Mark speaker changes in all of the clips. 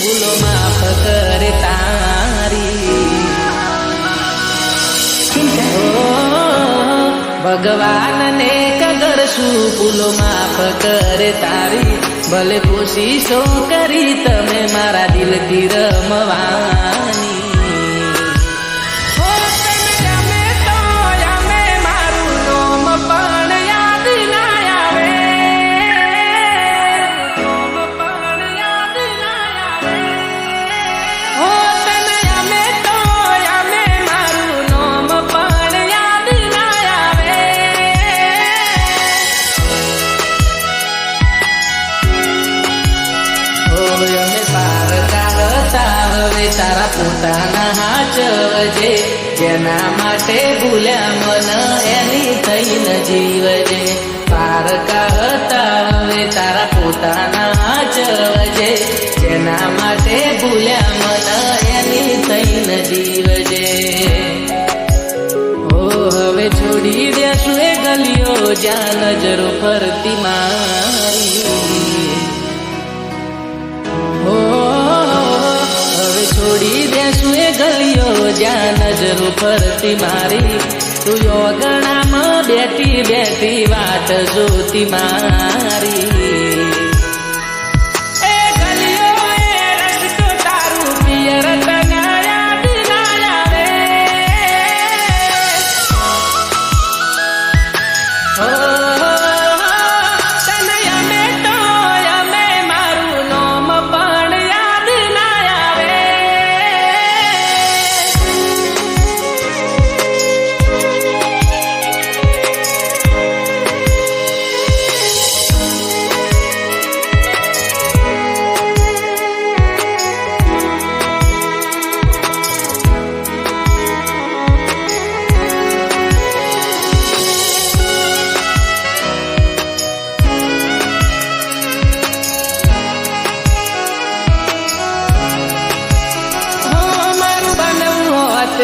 Speaker 1: ભૂલો માફ કરે તારી. ભગવાન ભગવાનને કગર શું ભૂલો માફ કરે તારી ભલે કોશિશો કરી તમે મારા દિલથી રમવાની તારા પોતાના હાચવજે જેના માટે ભૂલ્યા મન એની થઈને જીવજે પારકા હતા હવે તારા પોતાના હાચવજે જેના માટે ભૂલ્યા મન એની થઈને જીવજે ઓ, હવે છોડી દેશું એ ગલીઓ જ્યાં નજરો ફરતી મારી દેશું એ જ્યાં નજર ફરતી મારી. તું યોગણામાં બેઠી બેઠી વાત જોતી મારી.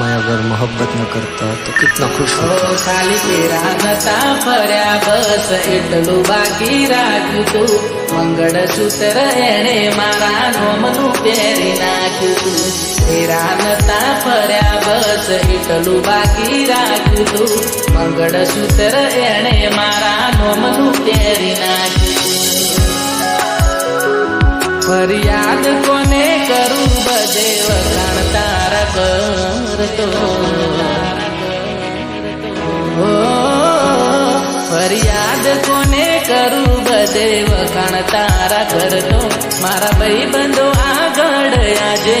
Speaker 2: मैं अगर मोहब्बत न करता तो कितना खुश
Speaker 1: ઓ
Speaker 2: होता
Speaker 1: ખાલી તેરા નતા ફર્યા બસ એટલું બાકી રાખ્યું તું મંગળસૂત્ર એણે મારા નોમનું પહેરી નાખ્યું તું તેરા નતા ફર્યા બસ એટલું બાકી રાખ્યું તું મંગળસૂત્ર એણે મારા નોમનું પહેરી નાખ્યું ફરિયાદ કોને કરું કરતો ફરિયાદ કોને કરું બધે વખાણ તારા કરતો મારા ભાઈ બંધો આગળ આજે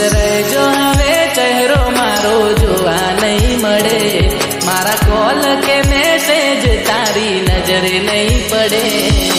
Speaker 1: રહેજો હવે ચહેરો મારો જોવા નહીં મળે મારા કોલ કે મેસેજ તારી નજરે નહીં પડે